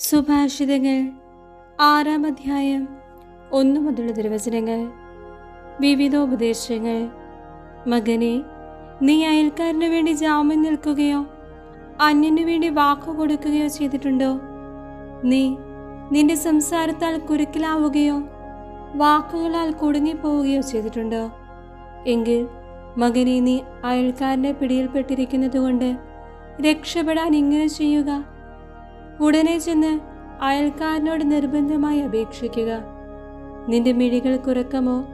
സുഭാഷിതങ്ങൾ. ആറാം അധ്യായം. ഒന്നു മുതലുള്ള നിർവചനങ്ങൾ വിവിധോപദേശങ്ങൾ. മകനെ നീ അയൽക്കാരന് വേണ്ടി ജാമ്യം നിൽക്കുകയോ അന്യനു വേണ്ടി വാക്കു കൊടുക്കുകയോ ചെയ്തിട്ടുണ്ടോ? നീ നിന്റെ സംസാരത്താൽ കുരുക്കിലാവുകയോ വാക്കുകളാൽ കുടുങ്ങിപ്പോവുകയോ ചെയ്തിട്ടുണ്ടോ? എങ്കിൽ മകനെ നീ അയൽക്കാരന്റെ പിടിയിൽപ്പെട്ടിരിക്കുന്നതുകൊണ്ട് രക്ഷപ്പെടാൻ ഇങ്ങനെ ചെയ്യുക. ഉടനെ ചെന്ന് അയൽക്കാരനോട് നിർബന്ധമായി അപേക്ഷിക്കുക. നിന്റെ മിഴികൾക്ക് ഉറക്കമോ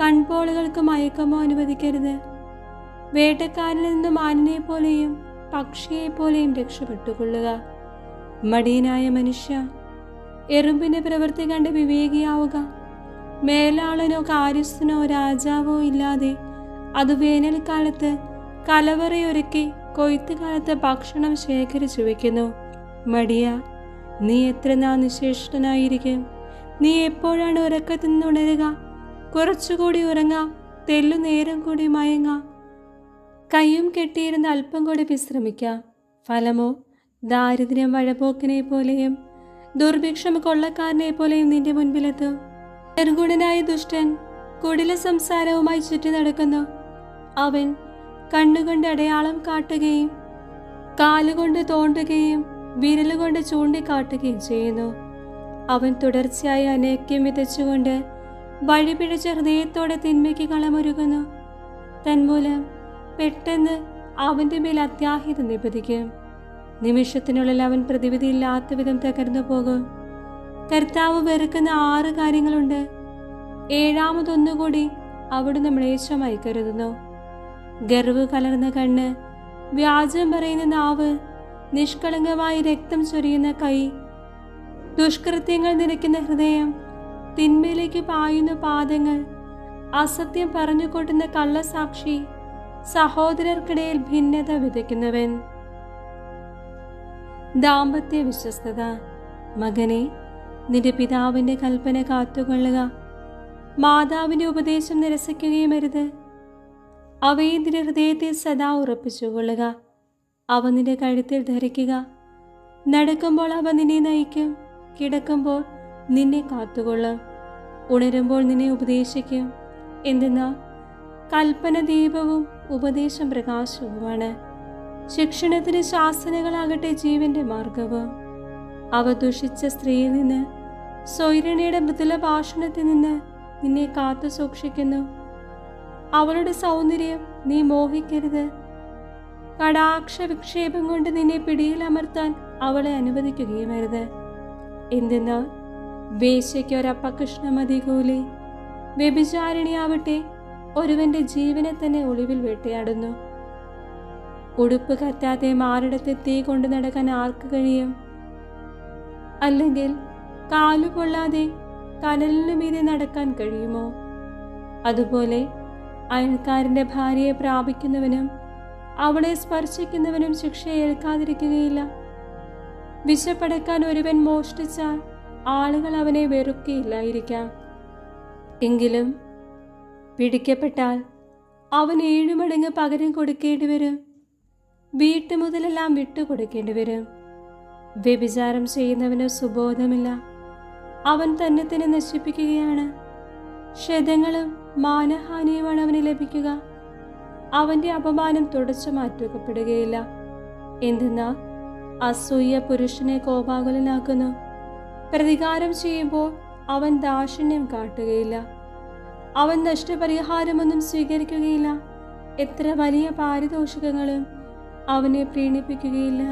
കൺപോളുകൾക്ക് മയക്കമോ അനുവദിക്കരുത്. വേട്ടക്കാരിൽ നിന്ന് മാനിനെ പോലെയും പക്ഷിയെ പോലെയും രക്ഷപ്പെട്ടുകൊള്ളുക. മടിയനായ മനുഷ്യ എറുമ്പിന്റെ പ്രവൃത്തി കണ്ട് വിവേകിയാവുക. മേലാളനോ കാര്യസ്ഥനോ രാജാവോ ഇല്ലാതെ അത് വേനൽക്കാലത്ത് കലവറയൊരുക്കി കൊയ്ത്തുകാലത്ത് ഭക്ഷണം ശേഖരിച്ചു വെക്കുന്നു. മടിയ. നീ എത്ര നാ നിശേഷനായിരിക്കും നീ എപ്പോഴാണ് ഉറക്കത്തിൽ നിന്നുണരുക കുറച്ചുകൂടി ഉറങ്ങാം. തെല്ലു നേരം കൂടി മയങ്ങാം. കയ്യും കെട്ടിയിരുന്ന അല്പം കൂടി വിശ്രമിക്കാം. ഫലമോ? ദാരിദ്ര്യം വഴപോക്കിനെ പോലെയും ദുർഭിക്ഷം കൊള്ളക്കാരനെ പോലെയും നിന്റെ മുൻപിലെത്തും. നിർഗുണനായ ദുഷ്ടൻ കുടില സംസാരവുമായി ചുറ്റി നടക്കുന്നു. അവൻ കണ്ണുകൊണ്ട് അടയാളം കാട്ടുകയും കാലുകൊണ്ട് തോണ്ടുകയും വിരലുകൊണ്ട് ചൂണ്ടിക്കാട്ടുകയും ചെയ്യുന്നു. അവൻ തുടർച്ചയായി അനേക്യം വിതച്ചുകൊണ്ട് വഴിപിഴച്ച ഹൃദയത്തോടെ തിന്മയ്ക്ക് കളമൊരുകുന്നു. തന്മൂലം പെട്ടെന്ന് അവന്റെ മേൽ അത്യാഹിത നിപതിക്കും നിമിഷത്തിനുള്ളിൽ അവൻ പ്രതിവിധിയില്ലാത്ത വിധം തകർന്നു പോകും. കർത്താവ് വെറുക്കുന്ന ആറ് കാര്യങ്ങളുണ്ട്. ഏഴാമതൊന്നുകൂടി അവിടുന്ന് മ്ലേച്ഛമായി കരുതുന്നു. ഗർവ് കലർന്ന കണ്ണ് വ്യാജം പറയുന്ന നാവ് നിഷ്കളങ്കമായി രക്തം ചൊരിയുന്ന കൈ ദുഷ്കൃത്യങ്ങൾ നിരക്കുന്ന ഹൃദയം തിന്മയിലേക്ക് പായുന്ന പാദങ്ങൾ അസത്യം പറഞ്ഞുകൊട്ടുന്ന കള്ളസാക്ഷി സഹോദരർക്കിടയിൽ ഭിന്നത വിതയ്ക്കുന്നവൻ. ദാമ്പത്യ വിശ്വസ്തത. മകനെ നിന്റെ പിതാവിന്റെ കൽപ്പന കാത്തുകൊള്ളുക. മാതാവിന്റെ ഉപദേശം നിരസിക്കുകയും അരുത് അവയെ നിന്റെ ഹൃദയത്തെ സദാ ഉറപ്പിച്ചുകൊള്ളുക. അവ നിന്റെ കഴുത്തിൽ ധരിക്കുക. നടക്കുമ്പോൾ അവ നിന്നെ നയിക്കും. കിടക്കുമ്പോൾ നിന്നെ കാത്തുകൊള്ളും. ഉണരുമ്പോൾ നിന്നെ ഉപദേശിക്കും. എന്തെന്നാ? കൽപ്പന ദീപവും ഉപദേശം പ്രകാശവുമാണ്. ശിക്ഷണത്തിന് ശാസനകളാകട്ടെ ജീവന്റെ മാർഗവും. അവ ദുഷിച്ച സ്ത്രീയിൽ നിന്ന് സ്വൈരണിയുടെ മൃദുല ഭാഷണത്തിൽ നിന്ന് നിന്നെ കാത്തു സൂക്ഷിക്കുന്നു അവളുടെ സൗന്ദര്യം നീ മോഹിക്കരുത്. കടാക്ഷ വിക്ഷേപം കൊണ്ട് നിന്നെ പിടിയിൽ അമർത്താൻ അവളെ അനുവദിക്കുകയും വരുത് എന്തെന്നാൽ വേശ്യയ്ക്ക് ഒരപ്പകൃഷ്ണ മതി കൂലി. വ്യഭിചാരിണിയാവട്ടെ ഒരുവന്റെ ജീവനെ തന്നെ ഒളിവിൽ വേട്ടയാടുന്നു. ഉടുപ്പ് കത്താതെ മാറിടത്തെ തീ കൊണ്ടു നടക്കാൻ ആർക്ക് കഴിയും? അല്ലെങ്കിൽ കാലു കൊള്ളാതെ കനലിനു മീതെ നടക്കാൻ കഴിയുമോ? അതുപോലെ അയൽക്കാരന്റെ ഭാര്യയെ പ്രാപിക്കുന്നവനും അവളെ സ്പർശിക്കുന്നവനും ശിക്ഷ ഏൽക്കാതിരിക്കുകയില്ല. വിശപ്പടക്കാൻ ഒരുവൻ മോഷ്ടിച്ചാൽ ആളുകൾ അവനെ വെറുക്കുകയില്ലായിരിക്കാം എങ്കിലും പിടിക്കപ്പെട്ടാൽ അവൻ ഏഴുമടങ്ങ് പകരം കൊടുക്കേണ്ടി വരും. വീട്ടുമുതലെല്ലാം വിട്ടുകൊടുക്കേണ്ടി വരും. വ്യഭിചാരം ചെയ്യുന്നവന് സുബോധമില്ല. അവൻ തന്നെ തന്നെ നശിപ്പിക്കുകയാണ്. ക്ഷതങ്ങളും മാനഹാനിയുമാണ് അവന് ലഭിക്കുക. അവന്റെ അപമാനം തുടച്ചു മാറ്റുകപ്പെടുകയില്ല. എന്തെന്നാൽ അസൂയ പുരുഷനെ കോപാകുലനാക്കുന്നു. പ്രതികാരം ചെയ്യുമ്പോൾ അവൻ ദാക്ഷിണ്യം കാട്ടുകയില്ല. അവൻ നഷ്ടപരിഹാരമൊന്നും സ്വീകരിക്കുകയില്ല. എത്ര വലിയ പാരിതോഷികങ്ങളും അവനെ പ്രീണിപ്പിക്കുകയില്ല.